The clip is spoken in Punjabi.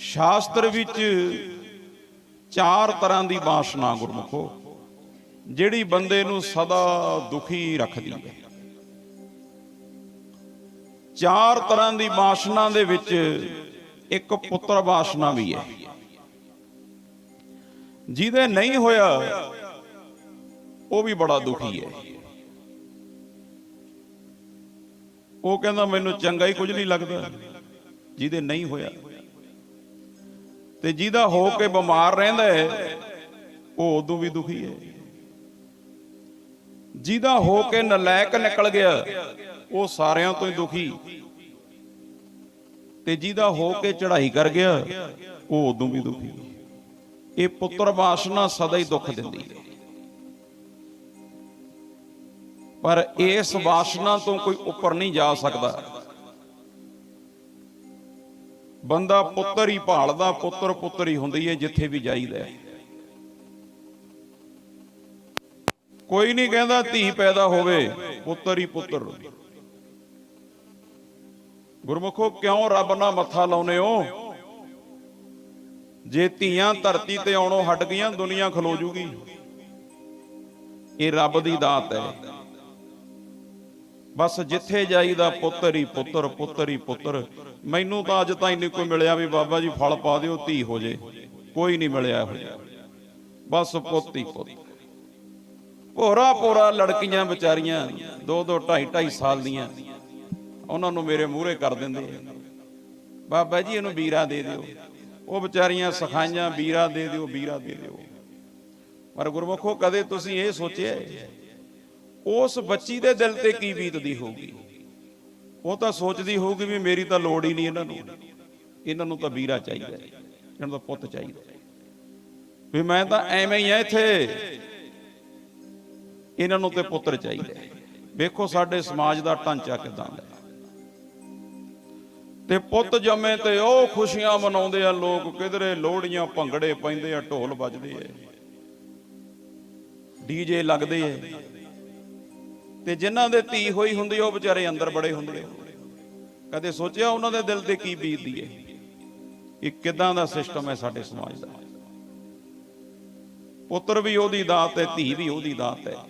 ਸ਼ਾਸਤਰ ਵਿੱਚ ਚਾਰ ਤਰ੍ਹਾਂ ਦੀ ਬਾਸ਼ਨਾ ਗੁਰਮੁਖੋ, ਜਿਹੜੀ ਬੰਦੇ ਨੂੰ ਸਦਾ ਦੁਖੀ ਰੱਖਦੀ ਹੈ। ਚਾਰ ਤਰ੍ਹਾਂ ਦੀ ਬਾਸ਼ਨਾ ਦੇ ਵਿੱਚ ਇੱਕ ਪੁੱਤਰ ਵਾਸ਼ਨਾ ਵੀ ਹੈ। ਜਿਹਦੇ ਨਹੀਂ ਹੋਇਆ, ਉਹ ਵੀ ਬੜਾ ਦੁਖੀ ਹੈ। ਉਹ ਕਹਿੰਦਾ, ਮੈਨੂੰ ਚੰਗਾ ਹੀ ਕੁਝ ਨਹੀਂ ਲੱਗਦਾ ਜਿਹਦੇ ਨਹੀਂ ਹੋਇਆ। ਤੇ ਜਿਹਦਾ ਹੋ ਕੇ ਬਿਮਾਰ ਰਹਿੰਦਾ ਹੈ, ਉਹ ਉਦੋਂ ਵੀ ਦੁਖੀ ਹੈ। ਜਿਹਦਾ ਹੋ ਕੇ ਨਲਾਇਕ ਨਿਕਲ ਗਿਆ, ਉਹ ਸਾਰਿਆਂ ਤੋਂ ਹੀ ਦੁਖੀ। ਤੇ ਜਿਹਦਾ ਹੋ ਕੇ ਚੜ੍ਹਾਈ ਕਰ ਗਿਆ, ਉਹ ਉਦੋਂ ਵੀ ਦੁਖੀ। ਇਹ ਪੁੱਤਰ ਵਾਸਨਾ ਸਦਾ ਹੀ ਦੁੱਖ ਦਿੰਦੀ ਹੈ। ਪਰ ਇਸ ਵਾਸ਼ਨਾ ਤੋਂ ਕੋਈ ਉੱਪਰ ਨਹੀਂ ਜਾ ਸਕਦਾ। ਬੰਦਾ ਪੁੱਤਰ ਹੀ ਭਾਲਦਾ, ਪੁੱਤਰ ਪੁੱਤਰ ਹੀ ਹੁੰਦੀ ਹੈ ਜਿੱਥੇ ਵੀ ਜਾਈਦਾ ਕੋਈ ਨਹੀਂ ਕਹਿੰਦਾ ਧੀ ਪੈਦਾ ਹੋਵੇ, ਪੁੱਤਰ ਹੀ ਪੁੱਤਰ ਗੁਰਮੁਖੋ, ਕਿਉਂ ਰੱਬ ਨਾਲ ਮੱਥਾ ਲਾਉਨੇ ਹੋ? ਜੇ ਧੀਆਂ ਧਰਤੀ ਤੇ ਆਉਣੋਂ ਹਟ ਗਈਆਂ, ਦੁਨੀਆ ਖਲੋ ਜੂਗੀ। ਇਹ ਰੱਬ ਦੀ ਦਾਤ ਹੈ ਬਸ ਜਿੱਥੇ ਜਾਈਦਾ, ਪੁੱਤਰ ਹੀ ਪੁੱਤਰ ਪੁੱਤਰ ਹੀ ਪੁੱਤਰ। ਮੈਨੂੰ ਤਾਂ ਅੱਜ ਤਾਂ ਨਹੀਂ ਕੋਈ ਮਿਲਿਆ ਵੀ ਬਾਬਾ ਜੀ ਫਲ ਪਾ ਦਿਓ, ਧੀ ਹੋ ਜੇ। ਕੋਈ ਨਹੀਂ ਮਿਲਿਆ ਇਹੋ ਬਸ ਪੁੱਤ ਹੀ ਪੁੱਤ। ਭੋਰਾ ਭੋਰਾ ਲੜਕੀਆਂ ਵਿਚਾਰੀਆਂ, ਦੋ ਦੋ ਢਾਈ ਢਾਈ ਸਾਲ ਦੀਆਂ। ਉਹਨਾਂ ਨੂੰ ਮੇਰੇ ਮੂਹਰੇ ਕਰ ਦਿੰਦੇ ਬਾਬਾ ਜੀ ਇਹਨੂੰ ਵੀਰਾ ਦੇ ਦਿਓ। ਉਹ ਵਿਚਾਰੀਆਂ ਸਖਾਈਆਂ ਵੀਰਾ ਦੇ ਦਿਓ ਵੀਰਾ ਦੇ ਦਿਓ। ਪਰ ਗੁਰਮੁਖੋ, ਕਦੇ ਤੁਸੀਂ ਇਹ ਸੋਚਿਆ ਉਸ ਬੱਚੀ ਦੇ ਦਿਲ ਤੇ ਕੀ ਬੀਤਦੀ ਹੋਊਗੀ? ਉਹ ਤਾਂ ਸੋਚਦੀ ਹੋਊਗੀ ਵੀ ਮੇਰੀ ਤਾਂ ਲੋੜ ਹੀ ਨਹੀਂ ਇਹਨਾਂ ਨੂੰ। ਇਹਨਾਂ ਨੂੰ ਤਾਂ ਵੀਰਾ ਚਾਹੀਦਾ ਇਹਨਾਂ ਨੂੰ ਪੁੱਤ ਚਾਹੀਦਾ ਵੀ ਮੈਂ ਤਾਂ ਐਵੇਂ ਹੀ ਆ ਇੱਥੇ। ਇਹਨਾਂ ਨੂੰ ਤੇ ਪੁੱਤਰ ਚਾਹੀਦਾ ਵੇਖੋ ਸਾਡੇ ਸਮਾਜ ਦਾ ਢਾਂਚਾ ਕਿਦਾਂ ਦਾ ਤੇ ਪੁੱਤ ਜੰਮੇ ਤੇ ਉਹ ਖੁਸ਼ੀਆਂ ਮਨਾਉਂਦੇ ਆ ਲੋਕ। ਕਿਧਰੇ ਲੋਹੜੀਆਂ ਭੰਗੜੇ ਪੈਂਦੇ ਆ, ਢੋਲ ਵੱਜਦੇ ਆ। ਡੀਜੇ ਲੱਗਦੇ ਆ। ਤੇ ਜਿਨ੍ਹਾਂ ਦੇ ਧੀ ਹੋਈ ਹੁੰਦੀ ਉਹ ਵਿਚਾਰੇ ਅੰਦਰ ਬੜੇ ਹੁੰਦੇ ਆ। ਕਦੇ ਸੋਚਿਆ ਉਹਨਾਂ ਦੇ ਦਿਲ ਤੇ ਕੀ ਬੀਤਦੀ ਹੈ ਇਹ ਕਿਦਾਂ ਦਾ ਸਿਸਟਮ ਹੈ ਸਾਡੇ ਸਮਾਜ ਦਾ? ਪੁੱਤਰ ਵੀ ਉਹਦੀ ਦਾਤ ਹੈ ਧੀ ਵੀ ਉਹਦੀ ਦਾਤ ਹੈ